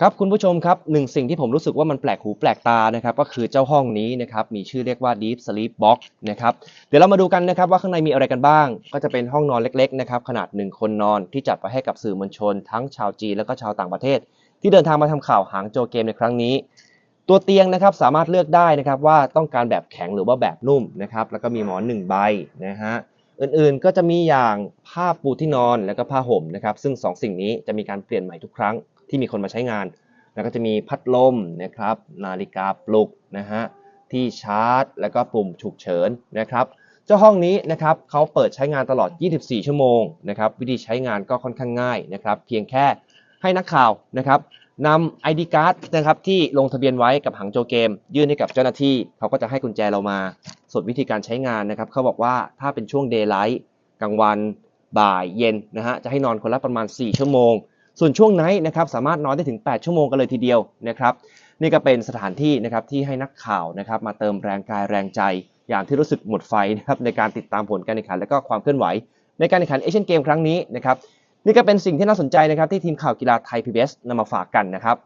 ครับคุณผู้ชมครับหนึ่งสิ่งที่ผมรู้สึกว่ามันแปลกหูแปลกตานะครับก็คือเจ้าห้องนี้นะครับมีชื่อเรียกว่า Deep Sleep Box นะครับเดี๋ยวเรามาดูกันนะครับว่าข้างในมีอะไรกันบ้าง ก็จะเป็นห้องนอนเล็กๆนะครับขนาด 1 คนนอนที่จัดไว้ให้กับสื่อมวลชน ทั้งชาวจีนและก็ชาวต่างประเทศ ที่เดินทางมาทำข่าวหางโจเกมในครั้งนี้ ตัวเตียงนะครับสามารถเลือกได้นะครับว่าต้องการแบบแข็งหรือว่าแบบนุ่มนะครับแล้วก็มีหมอนหนึ่งใบนะฮะอื่นๆก็จะมีอย่างผ้าปูที่นอนแล้วก็ผ้าห่มนะครับซึ่งสองสิ่งนี้จะมีการเปลี่ยนใหม่ทุกครั้ง ที่มีคนมาใช้งาน แล้วก็จะมีพัดลมนะครับ นาฬิกาปลุกนะฮะที่ชาร์จ แล้วก็ปุ่มฉุกเฉินนะครับเจ้าห้องนี้นะครับเขาเปิดใช้งานตลอด 24 ชั่วโมงนะครับวิธีใช้งานก็ค่อนข้างง่ายนะครับเพียงแค่ให้นักข่าวนะครับนำ ID card นะครับที่ลงทะเบียนไว้กับหังโจเกม ยื่นให้กับเจ้าหน้าที่เขาก็จะให้กุญแจเรามา ส่วนวิธีการใช้งานนะครับเขาบอกว่าถ้าเป็นช่วง daylight กลางวันบ่ายเย็นนะฮะจะให้นอนคนละประมาณ 4 ชั่วโมง ส่วนช่วงไนท์นะครับสามารถนอนได้ถึง 8 ชั่วโมงกันเลยทีเดียวนะครับนี่ก็เป็นสถานที่นะครับที่ให้นักข่าวนะครับมาเติมแรงกายแรงใจ อย่างที่รู้สึกหมดไฟนะครับในการติดตามผลการแข่งขันและก็ความเคลื่อนไหว ในการแข่งขันเอเชียนเกมครั้งนี้นะครับนี่ก็เป็นสิ่งที่น่าสนใจนะครับที่ทีมข่าวกีฬาไทย PBS นำมาฝากกันนะครับ